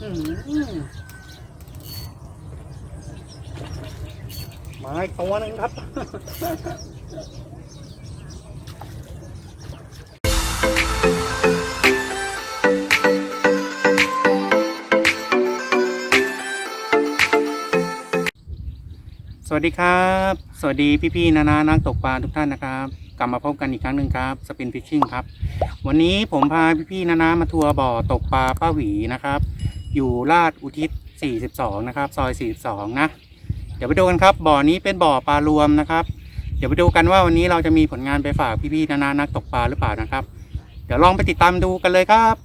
มาอีกตัวหนึ่งครับสวัสดีครับ สวัสดีพี่ๆนานานักตกปลาทุกท่านนะครับ กลับมาพบกันอีกครั้งหนึ่งครับสปินฟิชชิ่งครับ วันนี้ผมพาพี่ๆนานามาทัวร์บ่อตกปลาป้าหวีนะครับ อยู่ลาดอุทิศ 42 นะครับ ซอย 42 นะ เดี๋ยวไปดูกันครับ บ่อนี้เป็นบ่อปลารวมนะครับ เดี๋ยวไปดูกันว่าวันนี้เราจะมีผลงานไปฝากพี่ๆนานานักตกปลาหรือเปล่านะครับ เดี๋ยวลองไปติดตามดูกันเลยครับ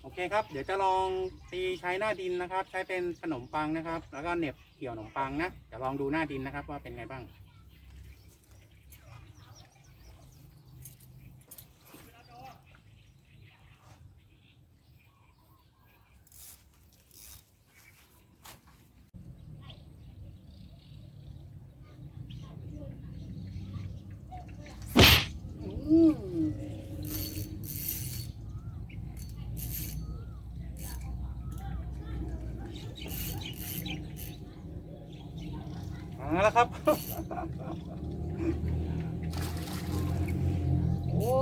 โอเคครับ เดี๋ยวจะลองตีใช้หน้าดินนะครับ ใช้เป็นขนมปังนะครับ แล้วก็เหน็บเกี่ยวขนมปังนะเดี๋ยวลองดูหน้าดินนะครับว่าเป็นไงบ้าง แล้วครับ โอ้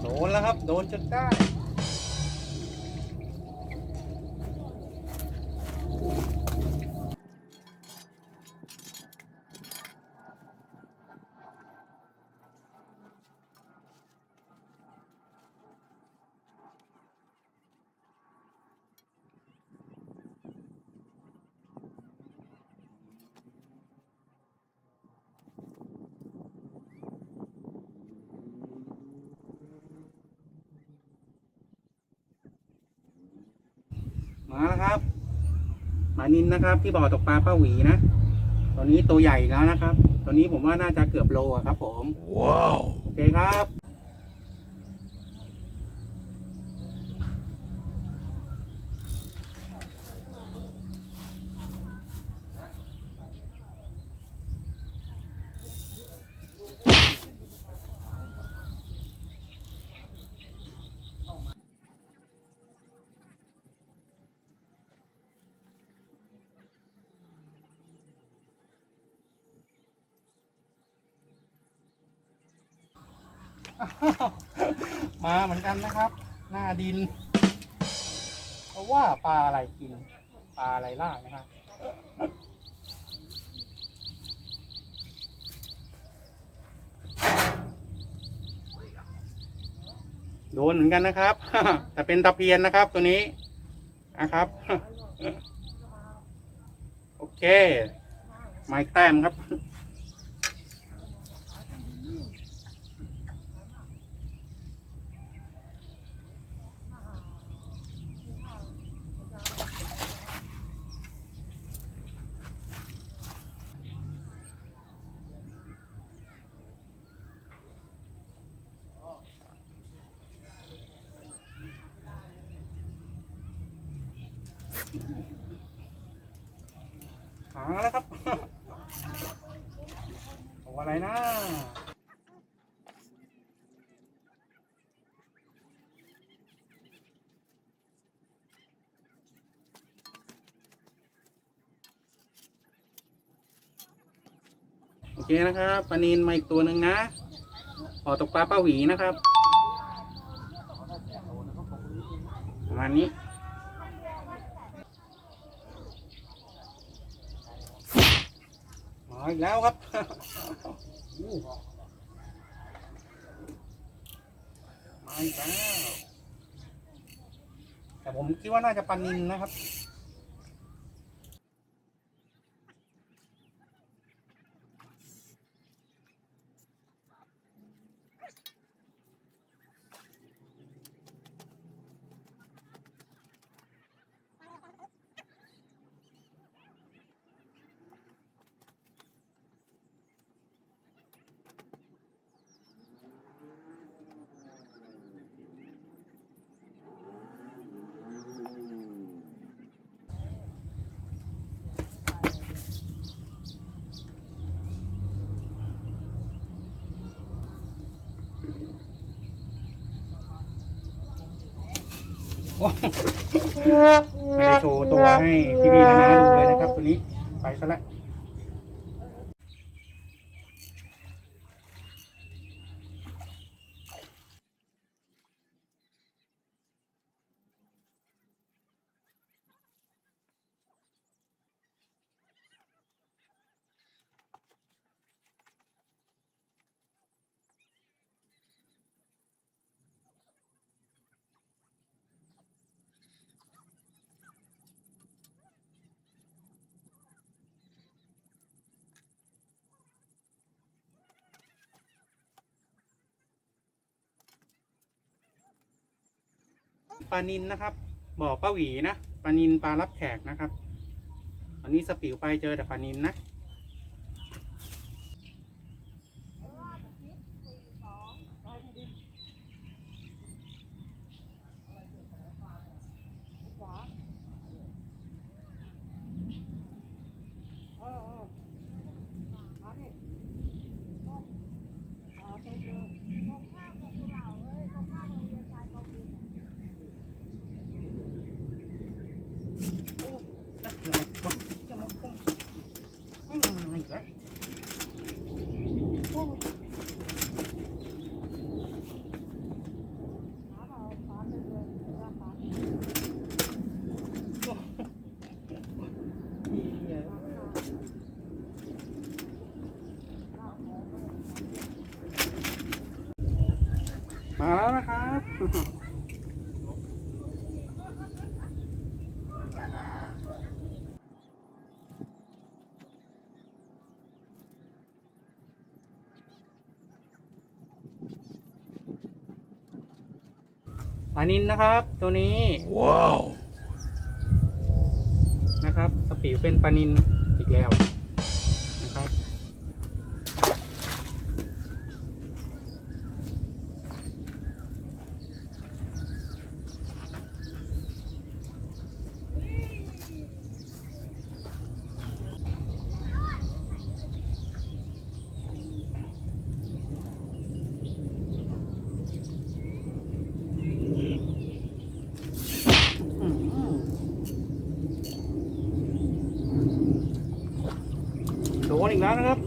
โดนแล้วครับ โดนจนได้ มาแล้วครับหมายนินนะครับ ที่บ่อตกปลาป้าหวีนะตอนนี้ตัวใหญ่อีกแล้วนะครับตอนนี้ผมว่าน่าจะเกือบโลอะครับ ผมว้าวโอเคครับ มาเหมือนกันนะครับ หน้าดิน เพราะว่าปลาอะไรกิน ปลาอะไรล่านะครับโดนเหมือนกันนะครับ แต่เป็นตะเพียนนะครับตัวนี้นะครับ โอเค ไม้แต้มครับาแล้วครับโอ้อะไรนะโอเคนะครับปลานินมาอีกตัวหนึ่งนะขอตกปลาป้าหวีนะครับ ประมาณนี้ มาอีกแล้วครับมาอีกแล้วแต่ผมคิดว่าน่าจะปลานินนะครับ ไม่ได้โชว์ตัวให้พี่ๆนะนะดูเลยนะครับตัวนี้ไปซะแล้ว ปลานินนะครับบ่อป้าหวีนะปลานินปลารับแขกนะครับ อันนี้สปิวไปเจอแต่ปลานินนะ มาแล้วนะครับ ปลา นินนะครับ ตัวนี้ ว้าว นะครับสปีวเป็นปลานินอีกแล้ว นอีกแล้วนะครับ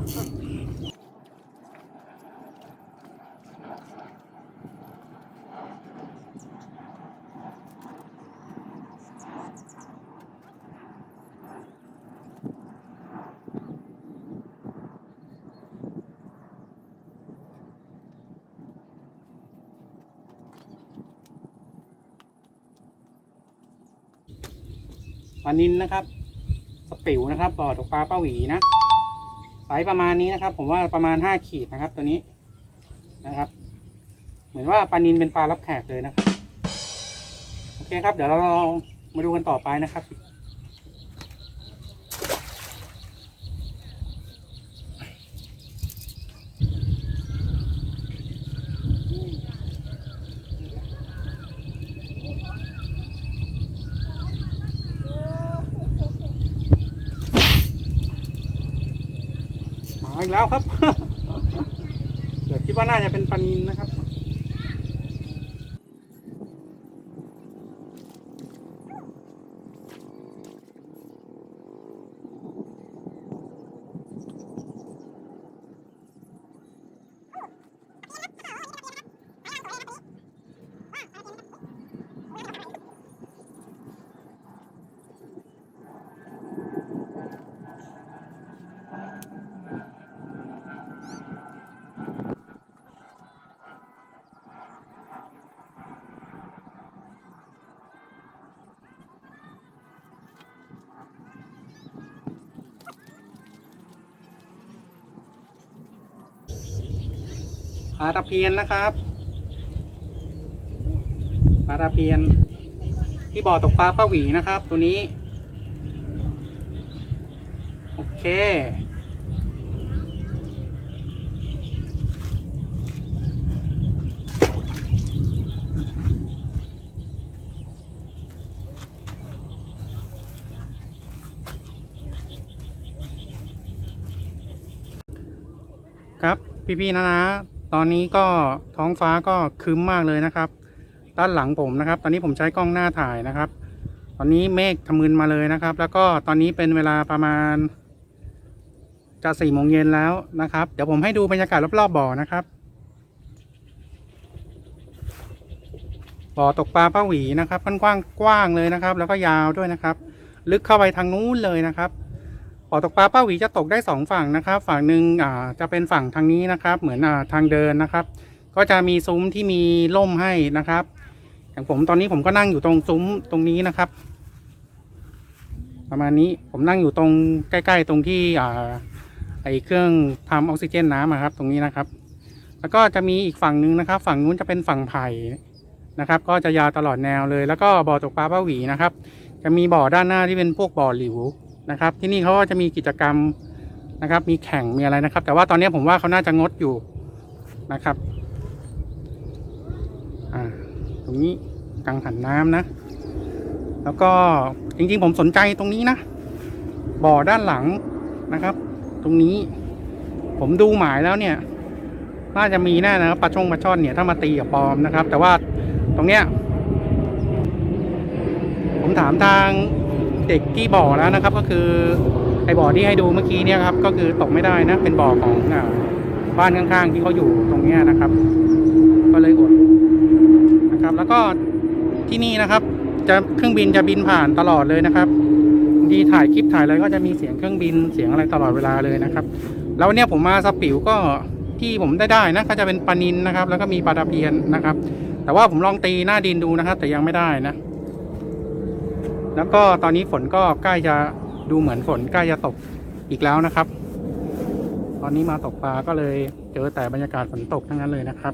ปลานินนะครับสปิวนะครับบ่อตกปลาป้าหวีนะ ไซส์ประมาณนี้นะครับ ผมว่าประมาณห้าขีดนะครับ ตัวนี้นะครับ เหมือนว่าปลานินเป็นปลารับแขกเลยนะครับโอเคครับ เดี๋ยวเราลองมาดูกันต่อไปนะครับ มาอีกแล้วครับ เดี๋ยวคิดว่าน่าจะเป็นปลานินนะครับ ปลาตะเพียนนะครับปลาตะเพียน ที่บ่อตกปลาป้าหวีนะครับ ตัวนี้ โอเค ครับ พี่ๆนะนะ ตอนนี้ก็ท้องฟ้าก็ครึ้มมากเลยนะครับ ด้านหลังผมนะครับ ตอนนี้ผมใช้กล้องหน้าถ่ายนะครับ ตอนนี้เมฆทะมึนมาเลยนะครับ แล้วก็ตอนนี้เป็นเวลาประมาณจะสี่โมงเย็นแล้วนะครับ เดี๋ยวผมให้ดูบรรยากาศรอบๆบ่อนะครับ บ่อตกปลาป้าหวีนะครับค่อนข้างกว้างเลยนะครับ แล้วก็ยาวด้วยนะครับ ลึกเข้าไปทางนู้นเลยนะครับ บ่อตกปลาป้าหวีจะตกได้สองฝั่งนะครับฝั่งหนึ่งอ่าจะเป็นฝั่งทางนี้นะครับ เหมือนอ่าทางเดินนะครับ ก็จะมีซุ้มที่มีร่มให้นะครับ อย่างผมตอนนี้ผมก็นั่งอยู่ตรงซุ้มตรงนี้นะครับ ประมาณนี้ผมนั่งอยู่ตรงใกล้ๆตรงที่อ่าไอเครื่องทำออกซิเจนน้ำอะครับ ตรงนี้นะครับ แล้วก็จะมีอีกฝั่งหนึ่งนะครับ ฝั่งนู้นจะเป็นฝั่งไผ่นะครับ ก็จะยาวตลอดแนวเลย แล้วก็บ่อตกปลาป้าหวีนะครับ จะมีบ่อด้านหน้าที่เป็นพวกบ่อหลิว นะครับ ที่นี่เขาก็จะมีกิจกรรมนะครับ มีแข่งมีอะไรนะครับ แต่ว่าตอนนี้ผมว่าเขาน่าจะงดอยู่นะครับอ่าตรงนี้กังหันน้ำนะ แล้วก็จริงๆ ผมสนใจตรงนี้นะ บ่อด้านหลังนะครับ ตรงนี้ผมดูหมายแล้วเนี่ย น่าจะมีแน่นะครับปลาช่งปลาช่อนเนี่ยถ้ามาตีกับปลอมนะครับ แต่ว่าตรงเนี้ย ผมถามทาง เด็กที่บ่อแล้วนะครับ ก็คือไอ้บ่อที่ให้ดูเมื่อกี้เนี่ยครับ ก็คือตกไม่ได้นะเป็นบ่อของบ้านข้างๆที่เขาอยู่ตรงเนี้ยนะครับ ก็เลยอดนะครับ แล้วก็ที่นี่นะครับ จะเครื่องบินจะบินผ่านตลอดเลยนะครับบางทีถ่ายคลิปถ่ายอะไรก็จะมีเสียงเครื่องบินเสียงอะไรตลอดเวลาเลยนะครับ แล้วเนี่ยผมมาสปิวก็ที่ผมได้ได้นะก็จะเป็นปลานินนะครับ แล้วก็มีปลาตะเพียนนะครับ แต่ว่าผมลองตีหน้าดินดูนะครับ แต่ยังไม่ได้นะ แล้วก็ตอนนี้ฝนก็ใกล้จะดูเหมือนฝนใกล้จะตกอีกแล้วนะครับ ตอนนี้มาตกปลาก็เลยเจอแต่บรรยากาศฝนตกทั้งนั้นเลยนะครับ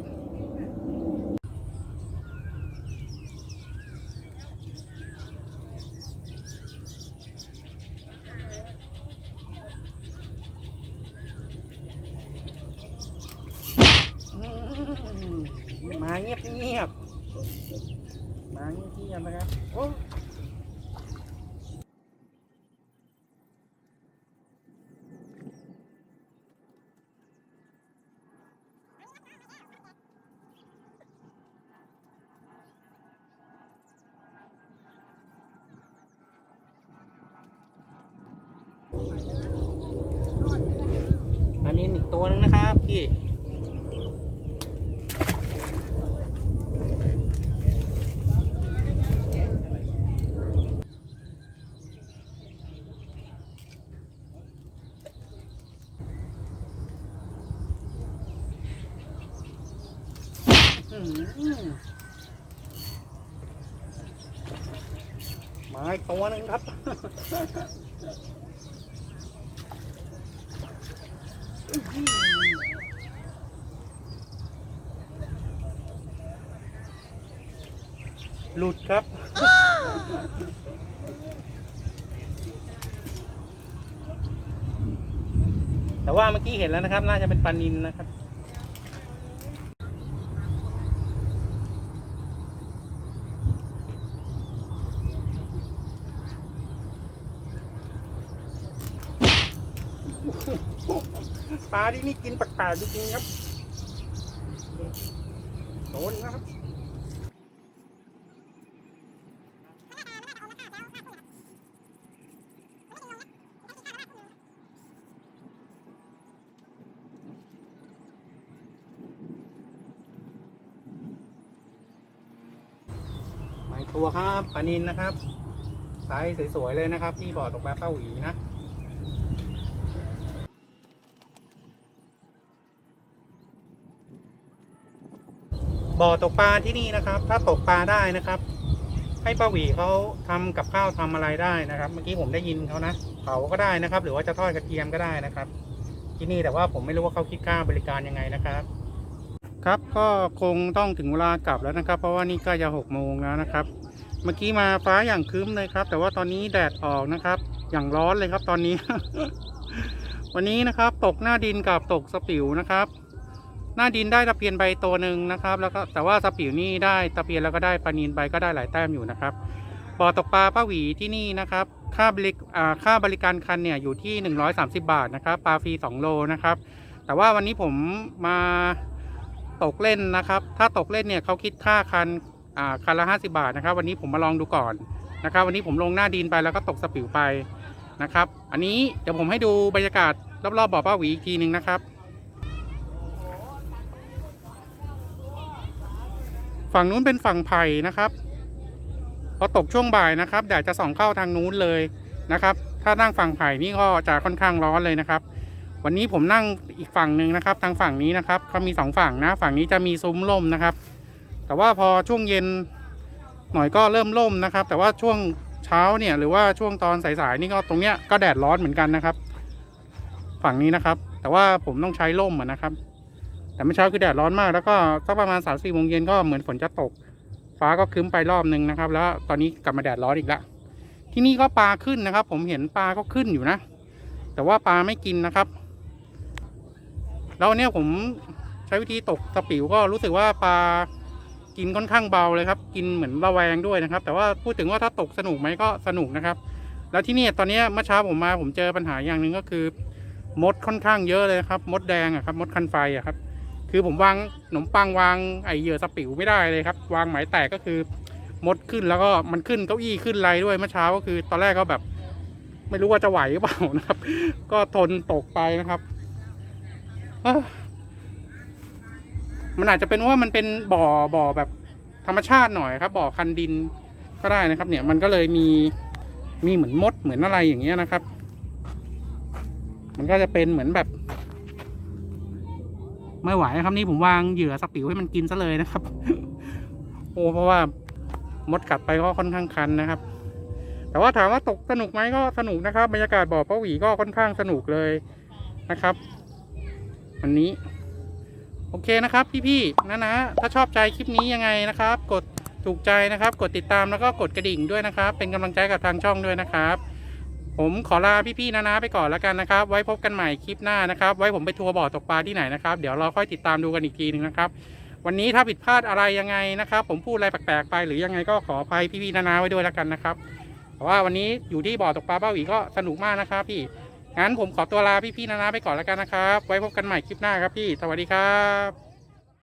มาเงียบเงียบๆมาเงียบเงียบๆนะครับโอ้ อันนี้อีกตัวนึงนะครับพี่อื้อหือมาอีกตัวหนึงครับ หลุดครับ แต่ว่าเมื่อกี้เห็นแล้วนะครับ น่าจะเป็นปลานินนะครับ ปลาที่นี่กินแปลกๆจริงๆครับโดนนะครับหมายตัวครับปลานินนะครับไซส์สวยๆเลยนะครับ ที่บ่อตกปลาเป้าหวีนะ บ่อตกปลาที่นี่นะครับ ถ้าตกปลาได้นะครับ ให้ป้าหวีเขาทำกับข้าวทำอะไรได้นะครับ เมื่อกี้ผมได้ยินเขานะเผาก็ได้นะครับ หรือว่าจะทอดกระเทียมก็ได้นะครับ ที่นี่แต่ว่าผมไม่รู้ว่าเขาคิดค่าบริการยังไงนะครับ ครับก็คงต้องถึงเวลากลับแล้วนะครับ เพราะว่านี่ก็จะหกโมงแล้วนะครับ เมื่อกี้มาฟ้าอย่างครึ้มเลยครับ แต่ว่าตอนนี้แดดออกนะครับ อย่างร้อนเลยครับตอนนี้ วันนี้นะครับ ตกหน้าดินกับตกสปิวนะครับ หน้าดินได้ตะเพียนใบตัวหนึ่งนะครับ แล้วก็แต่ว่าสปิวนี่ได้ตะเพียนแล้วก็ได้ปลานินใบก็ได้หลายแต้มอยู่นะครับบ่อตกปลาป้าหวีที่นี่นะครับ ค่าบริค่าบริการคันเนี่ยอยู่ที่ 130 บาทนะครับปลาฟรี2โลนะครับ แต่ว่าวันนี้ผมมาตกเล่นนะครับ ถ้าตกเล่นเนี่ยเขาคิดค่าคันอ่าคันละ 50 บาทนะครับ วันนี้ผมมาลองดูก่อนนะครับ วันนี้ผมลงหน้าดินไปแล้วก็ตกสปิวไปนะครับ อันนี้เดี๋ยวผมให้ดูบรรยากาศรอบๆบ่อป้าหวีอีกทีหนึ่งนะครับ ฝั่งนู้นเป็นฝั่งไผ่นะครับพอตกช่วงบ่ายนะครับแดดจะส่องเข้าทางนู้นเลยนะครับ ถ้านั่งฝั่งไผ่นี่ก็จะค่อนข้างร้อนเลยนะครับ วันนี้ผมนั่งอีกฝั่งหนึ่งนะครับ ทางฝั่งนี้นะครับเขามีสองฝั่งนะ ฝั่งนี้จะมีซุ้มล่มนะครับ แต่ว่าพอช่วงเย็นหน่อยก็เริ่มล่มนะครับ แต่ว่าช่วงเช้าเนี่ยหรือว่าช่วงตอนสายๆนี่ก็ตรงเนี้ยก็แดดร้อนเหมือนกันนะครับ ฝั่งนี้นะครับ แต่ว่าผมต้องใช้ร่มนะครับ แต่เมื่อเช้าคือแดดร้อนมาก แล้วก็สักประมาณสามสี่โมงเย็นก็เหมือนฝนจะตก ฟ้าก็ครึ้มไปรอบหนึ่งนะครับ แล้วตอนนี้กลับมาแดดร้อนอีกล้วที่นี่ก็ปลาขึ้นนะครับ ผมเห็นปลาก็ขึ้นอยู่นะ แต่ว่าปลาไม่กินนะครับ แล้วเนี่ยผมใช้วิธีตกสปิวก็รู้สึกว่าปลากินค่อนข้างเบาเลยครับ กินเหมือนระแวงด้วยนะครับ แต่ว่าพูดถึงว่าถ้าตกสนุกไหมก็สนุกนะครับ แล้วที่นี่ตอนนี้เมื่อเช้าผมมาผมเจอปัญหาอย่างหนึ่งก็คือ มดค่อนข้างเยอะเลยครับ มดแดงอะครับ มดคันไฟอะครับ คือผมวางขนมปังวางไอเหยื่อสปิวไม่ได้เลยครับ วางหมายแตกก็คือมดขึ้นแล้วก็มันขึ้นเก้าอี้ขึ้นไรด้วยเมื่อเช้าก็คือ ตอนแรกก็แบบ ไม่รู้ว่าจะไหวหรือเปล่านะครับ ก็ทนตกไปนะครับมันอาจจะเป็นว่ามันเป็นบ่อบ่อแบบธรรมชาติหน่อยครับ บ่อคันดินก็ได้นะครับ เนี่ยมันก็เลยมีมีเหมือนมดเหมือนอะไรอย่างเงี้ยนะครับ มันก็จะเป็นเหมือนแบบ ไม่ไหวครับนี่ผมวางเหยื่อสปิวให้มันกินซะเลยนะครับ โอ้เพราะว่ามดกัดไปก็ค่อนข้างคันนะครับ แต่ว่าถามว่าตกสนุกไหมก็สนุกนะครับบรรยากาศบ่อป้าหวีก็ค่อนข้างสนุกเลยนะครับ วันนี้ โอเคนะครับพี่ๆนะนะถ้าชอบใจคลิปนี้ยังไงนะครับ กดถูกใจนะครับ กดติดตามแล้วก็กดกระดิ่งด้วยนะครับ เป็นกำลังใจกับทางช่องด้วยนะครับ ผมขอลาพี่ๆนะนะไปก่อนแล้วกันนะครับ ไว้พบกันใหม่คลิปหน้านะครับ ไว้ผมไปทัวร์บ่อตกปลาที่ไหนนะครับ เดี๋ยวเราค่อยติดตามดูกันอีกทีหนึ่งนะครับ วันนี้ถ้าผิดพลาดอะไรยังไงนะครับ ผมพูดอะไรแปลกๆไป หรือยังไงก็ขออภัยพี่ๆนะนะไว้ด้วยแล้วกันนะครับแต่ว่าวันนี้อยู่ที่บ่อตกปลาเบ้าหวีก็สนุกมากนะครับพี่งั้นผมขอตัวลาพี่ๆนะนะไปก่อนแล้วกันนะครับ ไว้พบกันใหม่คลิปหน้าครับพี่ สวัสดีครับ